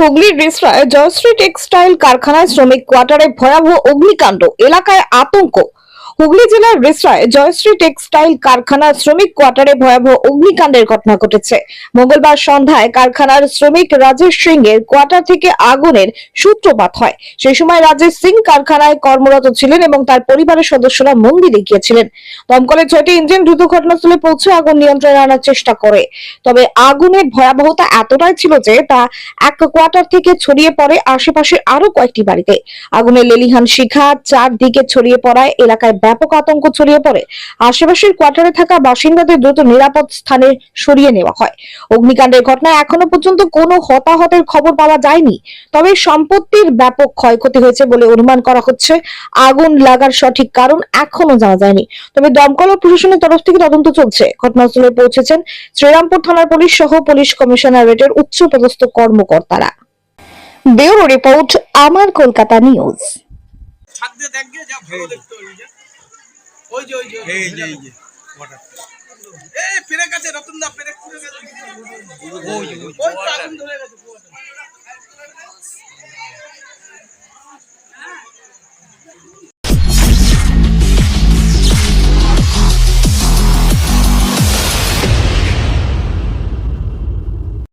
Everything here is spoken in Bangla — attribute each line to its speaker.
Speaker 1: হুগলির রিসরায় জয়শ্রী টেক্সটাইল কারখানায় শ্রমিক কোয়ার্টারে ভয়াবহ অগ্নিকাণ্ড এলাকায় আতঙ্ক। হুগলি জেলার রিসরায় জয়শ্রী টেক্সটাইল কারখানার শ্রমিক কোয়ার্টারে ভয়াবহ অগ্নিকাণ্ডের ঘটনা ঘটেছে। মঙ্গলবার সন্ধ্যায় কারখানার শ্রমিক রাজেশ সিং এর কোয়ার্টার থেকে আগুনের সূত্রপাত হয়। সেই সময় রাজেশ সিং কারখানায় কর্মরত ছিলেন এবং তার পরিবারের সদস্যরা মন্দিরে গিয়েছিলেন। দমকলের ছয়টি ইঞ্জিন দ্রুত ঘটনাস্থলে পৌঁছে আগুন নিয়ন্ত্রণে আনার চেষ্টা করে। তবে আগুনের ভয়াবহতা এতটাই ছিল যে তা এক কোয়ার্টার থেকে ছড়িয়ে পড়ে আশেপাশের আরও কয়েকটি বাড়িতে। আগুনের লেলিহান শিখা চারদিকে ছড়িয়ে পড়ায় এলাকায় ব্যাপক আতঙ্ক ছড়িয়ে পড়ে। আশেপাশের কোয়ার্টারে থাকা বাসিন্দাদের দ্রুত নিরাপদ স্থানে সরিয়ে নেওয়া হয়। অগ্নিকাণ্ডের ঘটনায় এখনও পর্যন্ত কোনো হতাহতের খবর পাওয়া যায়নি। তবে সম্পত্তির ব্যাপক ক্ষয়ক্ষতি হয়েছে বলে অনুমান করা হচ্ছে। আগুন লাগার সঠিক কারণ এখনও জানা যায়নি। তবে দমকল ও প্রশাসনের তরফ থেকে তদন্ত চলছে। ঘটনাস্থলে পৌঁছেছেন শ্রীরামপুর থানার পুলিশ সহ পুলিশ কমিশনারেটের উচ্চপদস্থ কর্মকর্তারা। ব্যুরো রিপোর্ট আমার কলকাতা নিউজ।
Speaker 2: ওই যে ওই যে
Speaker 3: এই যে এই যে।
Speaker 2: এই পেরেক আছে রতন দা গেছে ওই ওই আগুন ধরে গেছে।